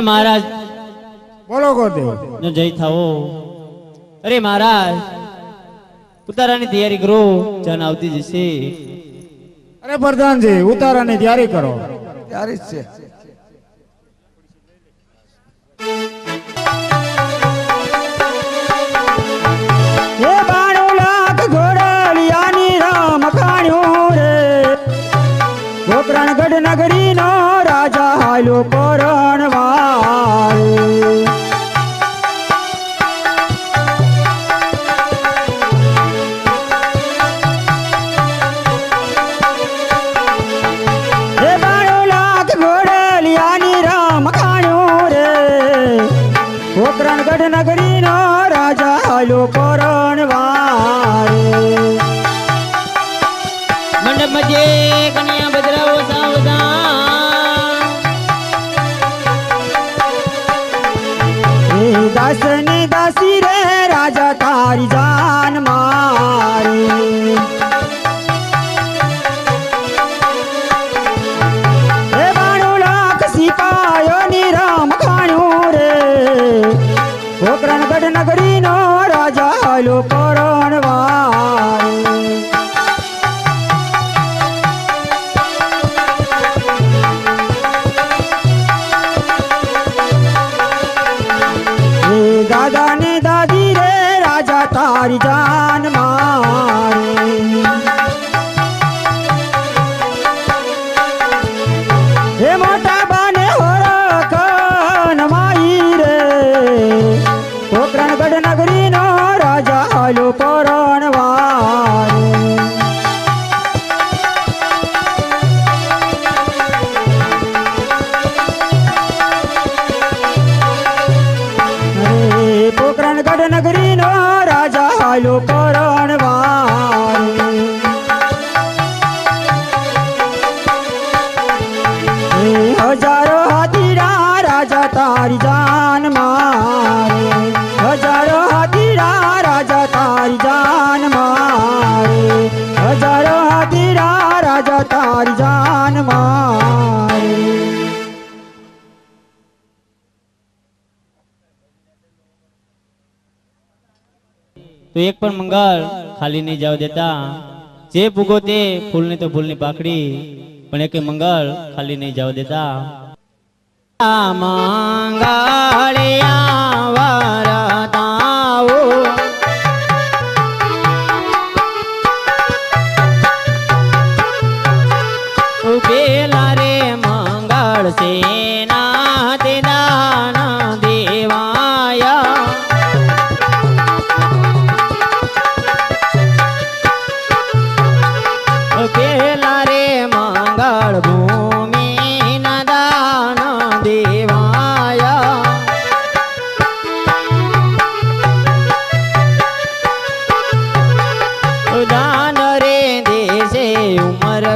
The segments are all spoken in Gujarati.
મહારાજ. બોલો ગોદેવ જય થાવો. અરે મહારાજ ઉતારાની તૈયારી કરો જન આવતી જશે. અરે પ્રધાનજી ઉતારાની તૈયારી કરો. તૈયારી છે. તો એક પણ મંગળ ખાલી નહીં જવા દેતા. જે ભૂગો તે ફૂલની તો ફૂલની પાકડી પણ એક મંગળ ખાલી નહીં જવા દેતા. મંગળિયા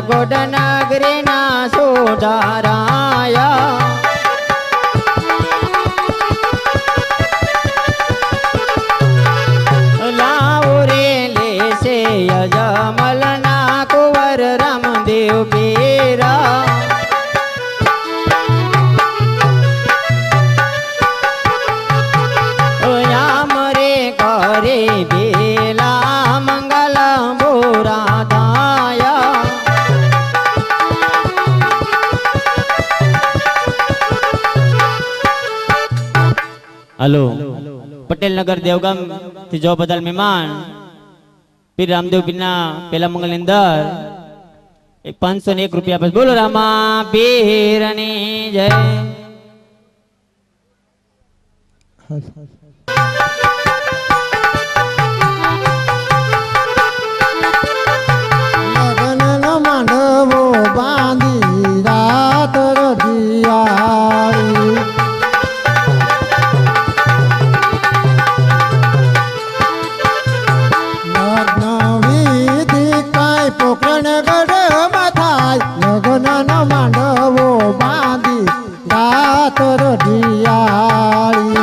ગોડના ગ્રેના સોઢારાયા હલો પટેલ નગર દેવગામથી જો બદલ મહેમાન પીર રામદેવ પીરના પેલા મંગલની અંદર પાંચસો ને એક રૂપિયા બોલો રામા પીરની જય यारी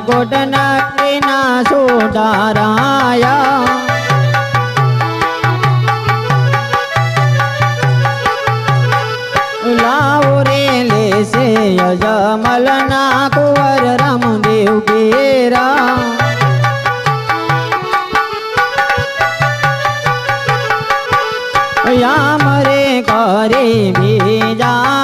ગોટના તેના સુધારાયા લાવો રે લેશે અજમલના કુંવર રામદેવ ઘેરા યામ રે કરે બીજા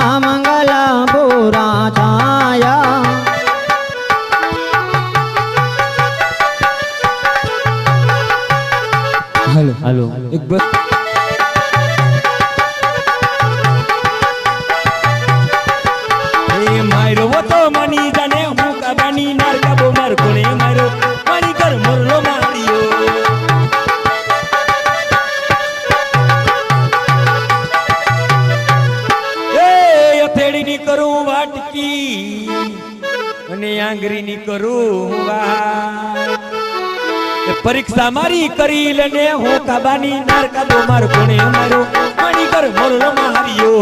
પરીક્ષા મારી કરી લેને હો કાબાની નારકાદો માર કોણે અમારો માણીકર મોરલો માર્યો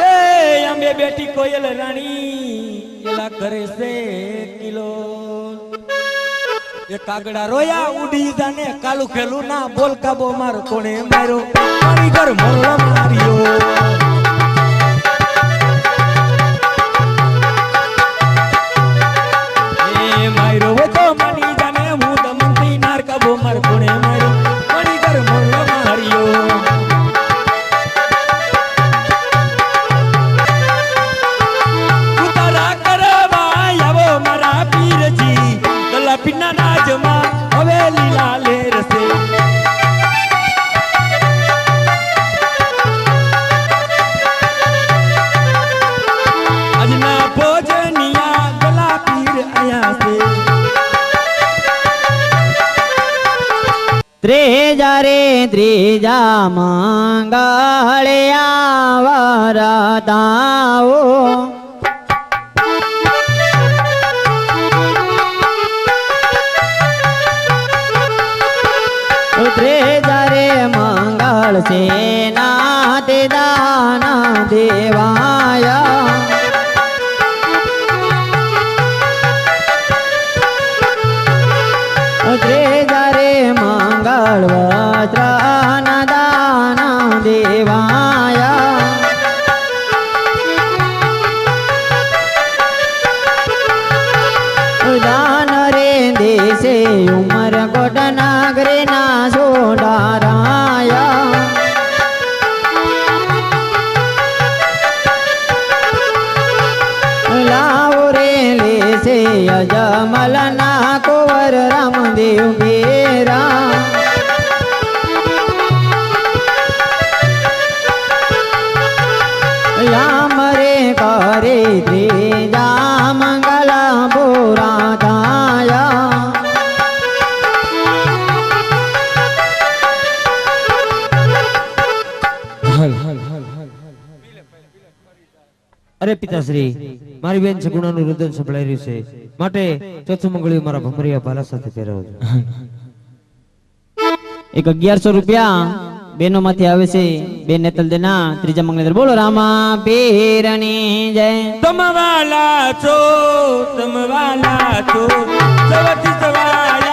એ અમે બેટી કોયલ રાણી, એલા કરે એ કાગડા રોયા ઉડી દાને કાલુ ખેલું ના બોલ કાબો માર કોણે માર્યો માણીકર મોરલો માર્યો મંગળ્યા વરદાઓ. અરે પિતાશ્રી, મારી બેન સગુણાનું રુદન સંભળાઈ રહ્યું છે. માટે ચોથું મંગળિયું મારા ભમરિયા ભાલા સાથે પહેરવજો એક અગિયારસો રૂપિયા બેનો માંથી આવે છે. બે નેતલ દેના, ત્રીજા મંગળેન્દ્ર બોલો, રામા પીરની જય. તમ વાલા છો તમ વાલા છો. સવતી સવાયા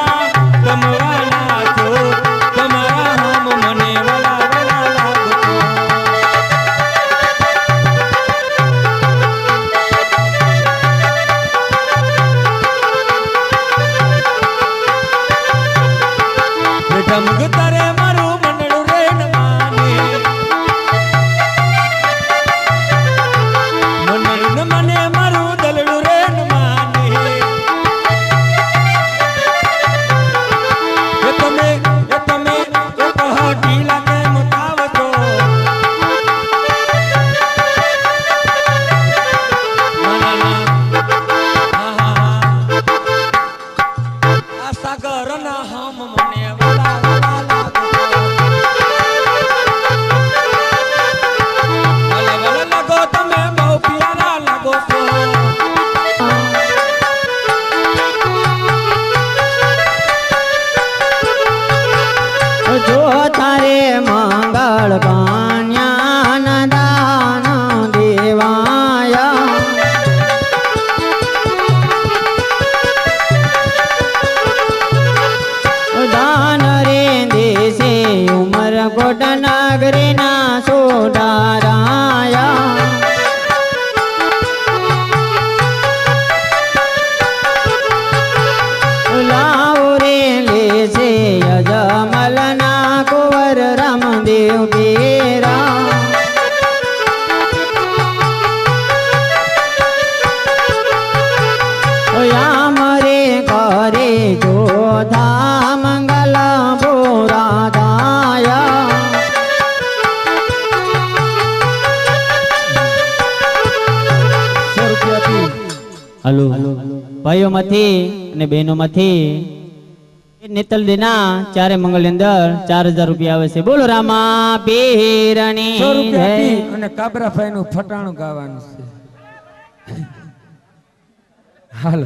छोटा नागरे ना ભાઈઓ માંથી અને બહેનોમાંથી નેતલ દેના ચારે મંગળ અંદર ચાર હજાર રૂપિયા આવે છે. બોલો રામા. આપી અને કાબરાભાઈ નું ફટાણું ગાવાનું છે. હાલો.